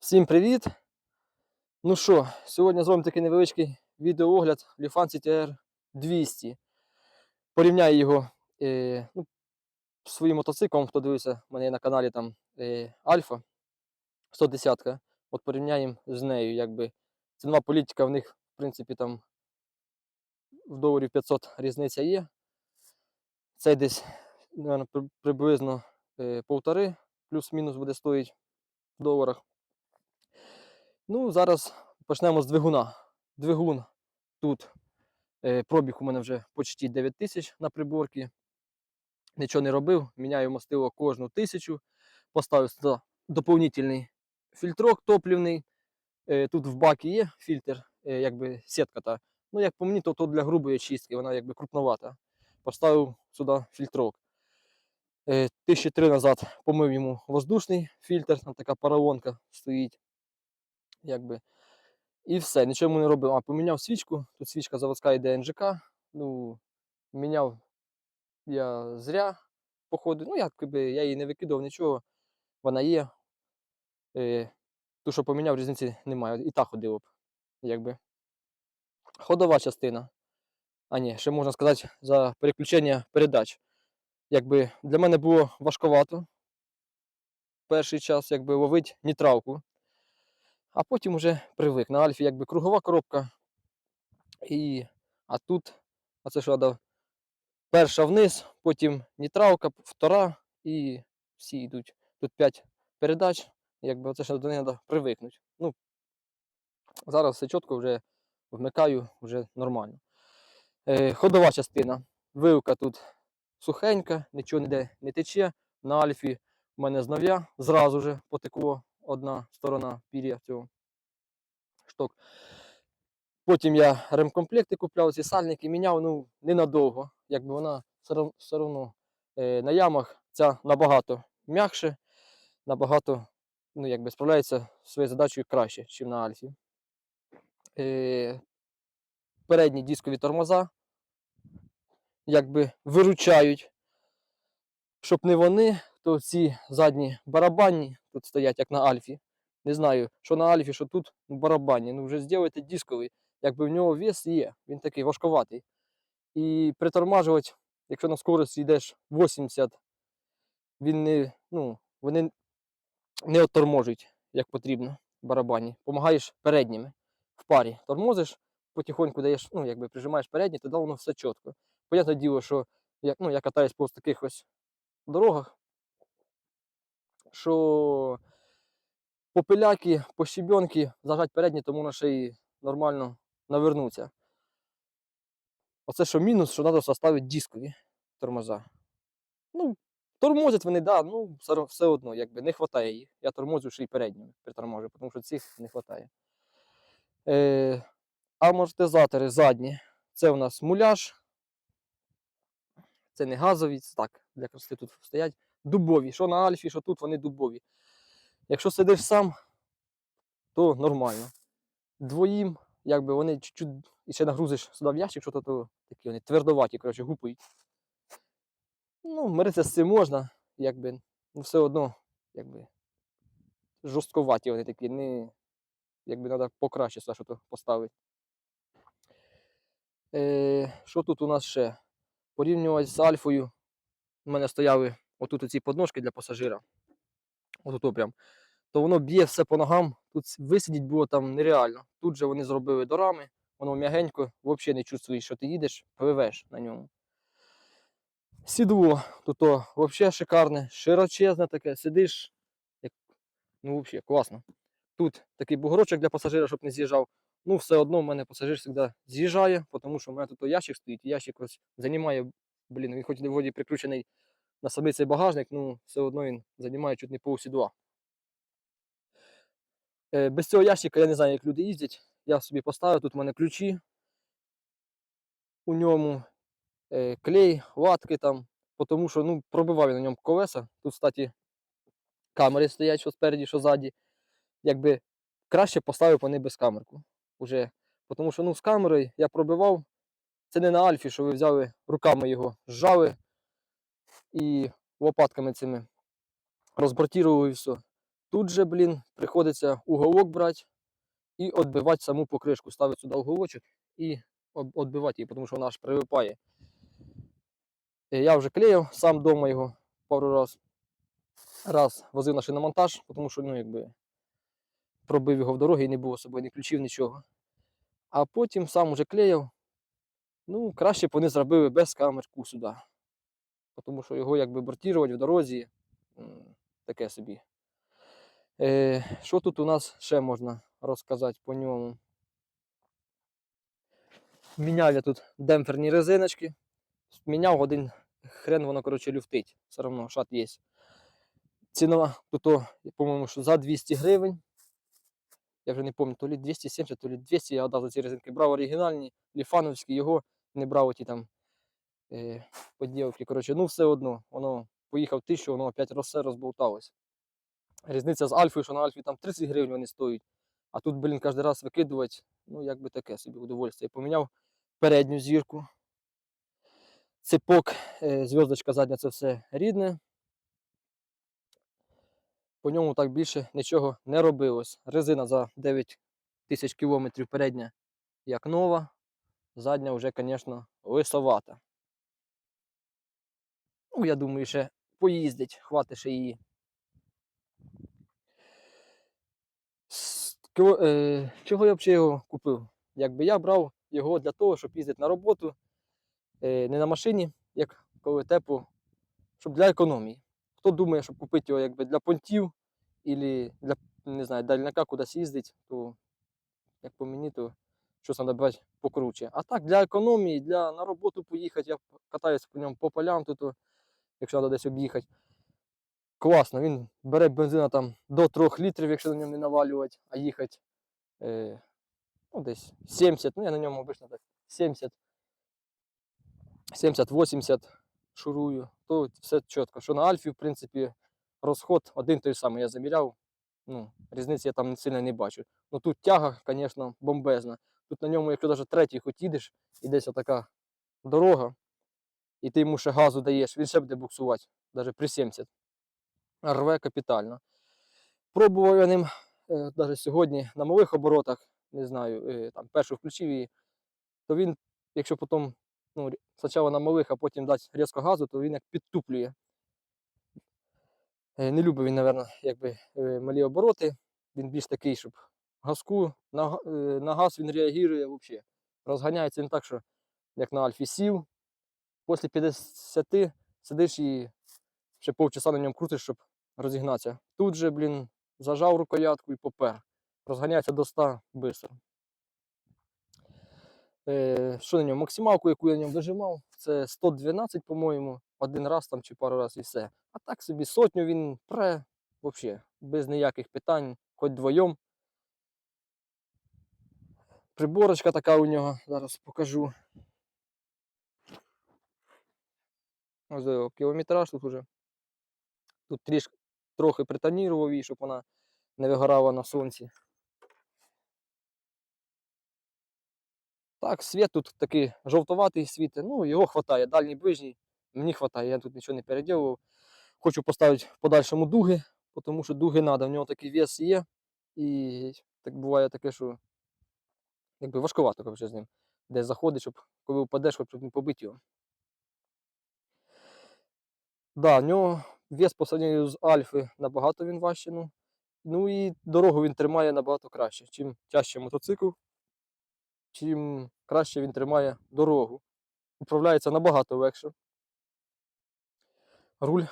Всім привіт! Ну що, сьогодні зробимо такий невеличкий відеоогляд Lifan CTR 200. Порівняю його е, ну, з своїм мотоциклом, хто дивився, в мене на каналі там е, Альфа 110. От порівняємо з нею. Якби цінова політика в них, в принципі, там в доларів 500 різниця є. Це десь наверно, при- приблизно е, полтори, плюс-мінус буде стоїть в доларах. Ну, зараз почнемо з двигуна. Двигун тут е, пробіг у мене вже почти 9 тисяч на приборці. Нічого не робив, міняю мастило кожну тисячу. Поставив сюди доповнительний фільтрок топлівний. Е, тут в бакі є фільтр, е, якби сітка та. Ну, як по мені, то, то для грубої чистки, вона якби крупновата. Поставив сюди фільтрок. Е, тисячі три назад помив йому воздушний фільтр, там така паралонка стоїть якби. І все, нічого не робив. А поміняв свічку. Тут свічка заводська йде НЖК. Ну, міняв я зря, походу. Ну, якби я її не викидав нічого. Вона є. Е, ту, що поміняв, різниці немає. І та ходила б. Якби. Ходова частина. А ні, ще можна сказати за переключення передач. Якби для мене було важковато перший час, якби ловить нейтралку а потім уже привик. На Альфі якби кругова коробка. І... А тут, а це що треба перша вниз, потім нейтралка, втора і всі йдуть. Тут 5 передач, якби це ще до неї треба привикнути. Ну, зараз все чітко вже вмикаю, вже нормально. Е, ходова частина. Вилка тут сухенька, нічого ніде не тече. На Альфі в мене знов'я зразу же потекло одна сторона пір'я цього шток. Потім я ремкомплекти купляв, ці сальники міняв, ну, ненадовго. Якби вона все одно е, на ямах ця набагато м'якше, набагато ну, якби, справляється своєю задачею краще, ніж на Альфі. Е, передні дискові тормоза якби виручають. Щоб не вони, то ці задні барабанні тут стоять, як на Альфі. Не знаю, що на Альфі, що тут ну, барабанні. Ну вже зробити дисковий, якби в нього вес є, він такий важковатий. І притормажувати, якщо на скорості йдеш 80, він не, ну, вони не отторможують, як потрібно, барабані. Помагаєш передніми в парі. Тормозиш, потихоньку даєш, ну, якби прижимаєш передні, тоді воно все чітко. Понятне діло, що як, ну, я катаюсь по таких ось дорогах, що по пиляки, по щебенки зажать передні, тому на й нормально навернуться. Оце що мінус, що треба составити дискові тормоза. Ну, тормозять вони, да, ну, все, одно, якби не вистачає їх. Я тормозю ще й передніми приторможу, тому що цих не вистачає. Е, амортизатори задні. Це у нас муляж. Це не газові, так, для краси тут стоять. Дубові. Що на Альфі, що тут, вони дубові. Якщо сидиш сам, то нормально. Двоїм, якби вони чуть-чуть і ще нагрузиш сюди в ящик, що то, то такі вони твердоваті, коротше, гупають. Ну, миритися з цим можна, якби, ну все одно, якби, жорстковаті вони такі, не, якби треба покраще що то поставити. Е, що тут у нас ще? Порівнювати з Альфою. У мене стояли отут оці подножки для пасажира. Отут прям. То воно б'є все по ногам. Тут висидіти було там нереально. Тут же вони зробили до рами, воно м'ягенько, взагалі не чувствуєш, що ти їдеш, пливеш на ньому. Сідло тут взагалі шикарне, широчезне таке, сидиш. Як... Ну, взагалі, класно. Тут такий бугорочок для пасажира, щоб не з'їжджав. Ну, все одно в мене пасажир завжди з'їжджає, тому що в мене тут ящик стоїть, ящик ось займає, блін, він хоч вроді прикручений на самий цей багажник, ну все одно він займає чуть не пол сідла. Е, без цього ящика я не знаю, як люди їздять. Я собі поставив, тут в мене ключі у ньому, е, клей, латки там, тому що ну, пробивав я на ньому колеса. Тут, кстати, камери стоять, що спереді, що ззаді. Якби краще поставив вони без камерку. Уже. Тому що ну, з камерою я пробивав. Це не на Альфі, що ви взяли руками його зжали і лопатками цими розбортірували і все. Тут же, блін, приходиться уголок брати і відбивати саму покришку. Ставити сюди уголочок і відбивати її, тому що вона аж прилипає. Е, Я вже клеїв сам вдома його пару раз. Раз возив на шиномонтаж, тому що ну, якби, пробив його в дорогі і не було з собою ні ключів, нічого. А потім сам уже клеїв. Ну, краще б вони зробили без камерку сюди. Тому що його якби бортувати в дорозі таке собі. Е, що тут у нас ще можна розказати по ньому? Міняв я тут демпферні резиночки. Міняв один хрен, воно, коротше, люфтить. Все одно шат є. Ціна тут, по-моєму, що за 200 гривень. Я вже не пам'ятаю, то лі 270, то лі 200. Я одразу ці резинки брав оригінальні, ліфановські, його не брав оті там поділки. Коротше, ну все одно, воно поїхав тисячу, воно опять росе розболталось. Різниця з Альфою, що на Альфі там 30 гривень вони стоять. А тут, блін, кожен раз викидувати, ну як би таке собі удовольствие. Поміняв передню зірку. Цепок, е, зв'язочка задня це все рідне. По ньому так більше нічого не робилось. Резина за 9 тисяч кілометрів передня як нова. Задня вже, звісно, лисовата. Ну, я думаю, ще поїздить, хватить ще її. Е, Чого я взагалі його купив? Якби я брав його для того, щоб їздити на роботу е, не на машині, як коли тепло, щоб для економії. Хто думає, щоб купити його якби для понтів або для не знаю, дальняка кудись їздить, то як по мені, то щось треба брати покруче. А так, для економії, для на роботу поїхати, я катаюся по ньому по полям, тут, о, якщо треба десь об'їхати. Класно, він бере бензина там до 3 літрів, якщо на ньому не навалювати, а їхати е, ну, десь 70, ну я на ньому обично так 70, 70-80 шурую, то все чітко. Що на Альфі, в принципі, розход один той самий. Я заміряв, ну, різниці я там сильно не бачу. Ну тут тяга, звісно, бомбезна. Тут на ньому, якщо навіть третій хоч їдеш, і десь отака дорога, і ти йому ще газу даєш, він ще буде буксувати, навіть при 70. Рве капітально. Пробував я ним навіть сьогодні на малих оборотах, не знаю, е, там першу включив її, то він, якщо потім ну, спочатку на малих, а потім дати різко газу, то він як підтуплює. Е, Не любить він, мабуть, якби е, малі обороти. Він більш такий, щоб газку на, е, на газ він реагує взагалі. Розганяється він так, що як на Альфі сів, після 50 сидиш і ще півчаса на ньому крутиш, щоб розігнатися. Тут же, блін, зажав рукоятку і попер. Розганяється до 100 швидко. Е, що на ньому? Максималку, яку я на ньому вижимав, це 112, по-моєму, один раз там чи пару разів і все. А так собі сотню він пре, взагалі, без ніяких питань, хоч двоєм. Приборочка така у нього, зараз покажу. Диви, кілометраж тут уже. Тут трішки трохи притонірував її, щоб вона не вигорала на сонці. Так, світ тут такий жовтуватий світ. Ну, його вистачає, дальній ближній. Мені вистачає, я тут нічого не переділував. Хочу поставити в подальшому дуги, тому що дуги треба, в нього такий вес є. І так буває таке, що якби важкувато коротше, з ним. Де заходить, щоб коли впадеш, щоб не побити його. Да, в нього вес по сравнению з Альфи набагато він важче. Ну, ну і дорогу він тримає набагато краще. Чим тяжче мотоцикл, чим краще він тримає дорогу. Управляється набагато легше. Руль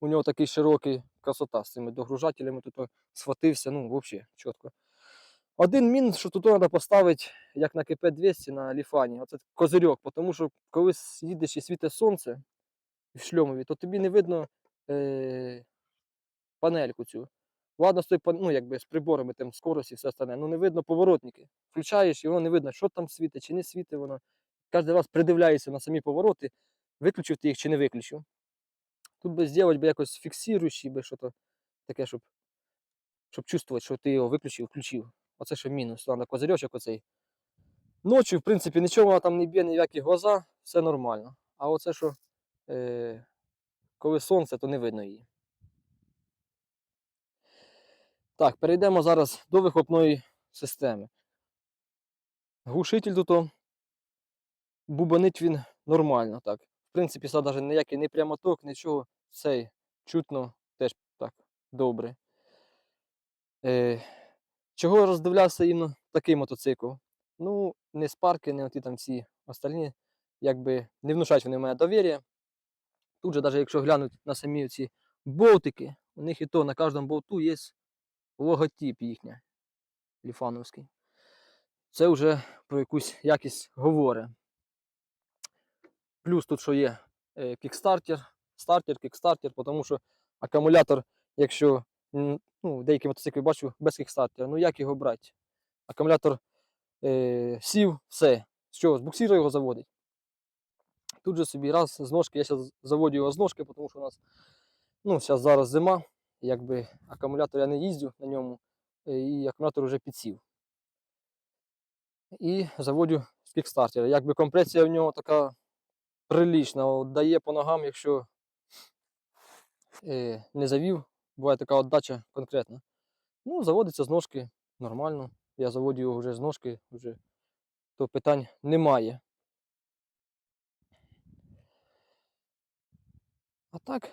у нього такий широкий, красота з цими догружателями тут схватився, ну, взагалі, чітко. Один мін, що тут треба поставити, як на КП-200 на ліфані, оце козирьок, тому що коли їдеш і світить сонце в шльомові, то тобі не видно е- панельку цю. Ладно, з той, ну, якби з приборами, там, скорості все остальне, ну не видно поворотники. Включаєш, і воно не видно, що там світить, чи не світить воно. Кожен раз придивляєшся на самі повороти, виключив ти їх чи не виключив. Тут би зробити би якось фіксуючий, би що-то таке, щоб, щоб чувствувати, що ти його виключив, включив. Оце ще мінус. Треба козирьочок оцей. Ночі, в принципі, нічого там не б'є, ніякі глаза, все нормально. А оце що, коли сонце, то не видно її. Так, перейдемо зараз до вихлопної системи. Глушитель тут о, бубонить він нормально. так. В принципі, навіть ніякий не прямоток, нічого. Цей чутно теж так добре. Е, чого роздивлявся іменно такий мотоцикл? Ну, не спарки, не оті там всі остальні, якби не внушають вони в мене довір'я. Тут же, навіть якщо глянуть на самі ці болтики, у них і то на кожному болту є логотип їхня, ліфановський. Це вже про якусь якість говорить. Плюс тут що є е, кікстартер, стартер, кікстартер, тому що акумулятор, якщо ну, деякі мотоцикли бачу без кікстартера, ну як його брати? Акумулятор е, сів, все. Що, з буксира його заводить. Тут же собі раз з ножки, я зараз заводю його з ножки, тому що у нас ну, зараз, зима, якби акумулятор я не їздю на ньому, е, і акумулятор вже підсів. І заводю з кікстартера. Якби компресія в нього така прилічна, дає по ногам, якщо е, не завів, буває така отдача конкретна. Ну, заводиться з ножки нормально. Я заводю його вже з ножки, вже, то питань немає. А так,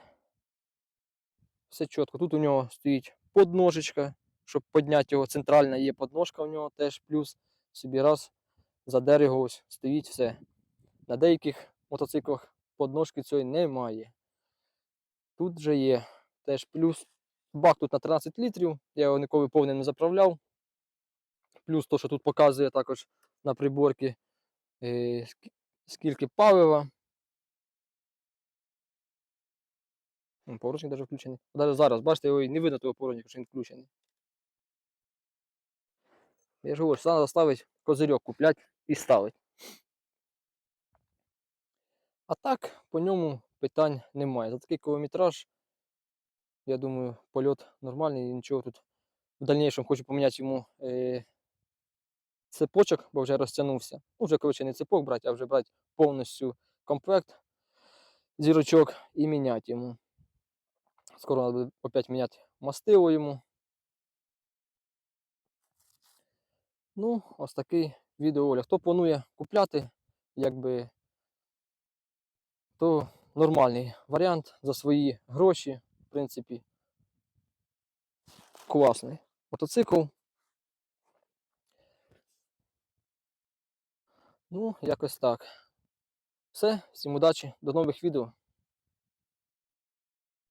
все чітко. Тут у нього стоїть подножечка, щоб підняти його. Центральна є подножка у нього теж плюс. Собі раз задер його ось, стоїть все. На деяких мотоциклах подножки цієї немає. Тут же є теж плюс. Бак тут на 13 літрів, я його ніколи повним не заправляв. Плюс то, що тут показує також на приборці, е, скільки палива. Поручник навіть включений. Навіть зараз, бачите, його не видно того поручника, що він включений. Я ж говорю, що треба ставити козирьок, купляти і ставити. А так, по ньому питань немає. За такий кілометраж, я думаю, польот нормальний і нічого тут в дальнішому хочу поміняти йому е, цепочок, бо вже розтягнувся. Ну, вже коротше не цепок брати, а вже брати повністю комплект зірочок і міняти йому. Скоро треба буде опять міняти мастило йому. Ну, ось такий відеоогляд. Хто планує купляти, якби, то нормальний варіант за свої гроші, в принципі, класний мотоцикл. Ну, якось так. Все, всім удачі, до нових відео.